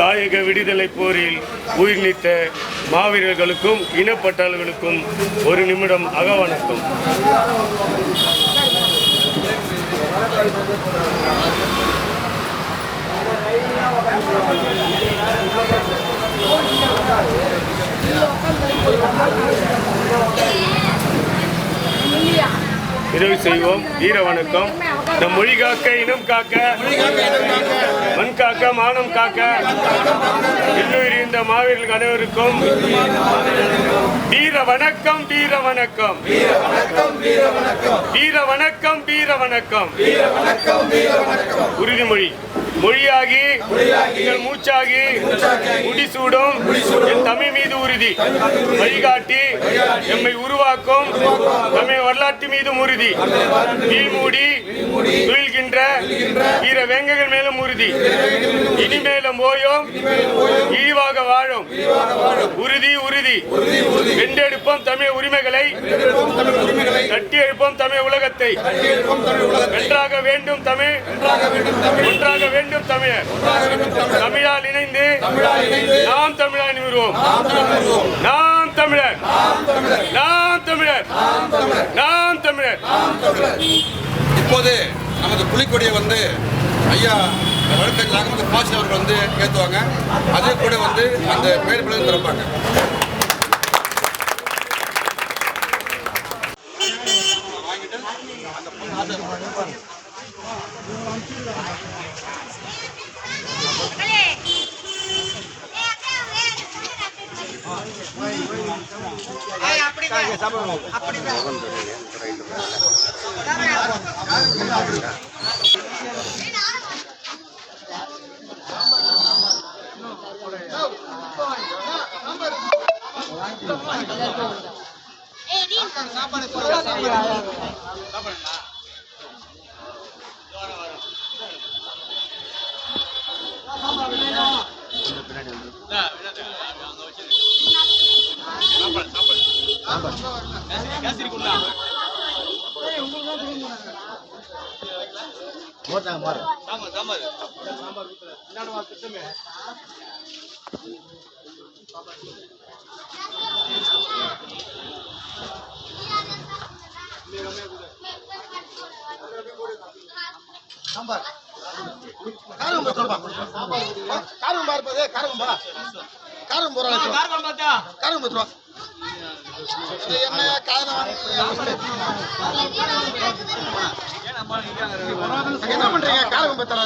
தாயக விடுதலை போரில் உயிர் நீத்த மாவீரர்களுக்கும் இனப்பட்டாளர்களுக்கும் ஒரு நிமிடம் அகவணக்கம் நிறைவு செய்வோம். வீர வணக்கம். நம் மொழி காக்க இனம் காக்க மண் காக்க மானம் காக்க. இன்னுயிர் இந்த மாவீரர்கள் அனைவருக்கும் வீர வணக்கம் வீர வணக்கம் வீர வணக்கம் வீர வணக்கம் உறுதிமொழி. மொழியாகி எங்கள் மூச்சாகி முடிசூடும் என் தமிழ் மீது உறுதி. வழிகாட்டி எம்மை உருவாக்கும் தமிழ் வரலாற்று மீதும் உறுதி. வீழ்மூடி துயில்கின்ற வீர வேங்கைகள் மேலும் உறுதி. இனிமேலும் ஓயும் இழிவாக வாழும். உறுதி உறுதி. வென்றெடுப்போம் தமிழ் உரிமைகளை. கட்டி எழுப்போம் தமிழ் உலகத்தை. வென்றாக வேண்டும் தமிழ். ஒன்றாக வேண்டும் தமிழ். தமிழால் இணைந்து நாம் தமிழால் நிமிர்வோம். நாம் தமிழர். நாம் தமிழர். நாம் தமிழர். இப்போது நமது புலிக்கொடியை வந்து ஐயா வழக்கறிஞர் அகமது பாஷா அவர்கள் வந்து ஏற்றுவாங்க அதே கூட வந்து அந்த பேர் பிள்ளைங்க திறப்பாங்க. அப்படிதான் போட்டாங்க பாரு சாம்பார் சாம்பார் சாம்பார் வீட்டுல என்னடா திட்டமே சாம்பார். காரம் காரம் பார்ப்பதே காரம் பா. காரம் போற காரம் பத்துவா என்ன காரணம்? என்ன பண்றீங்க? காரம் பத்தல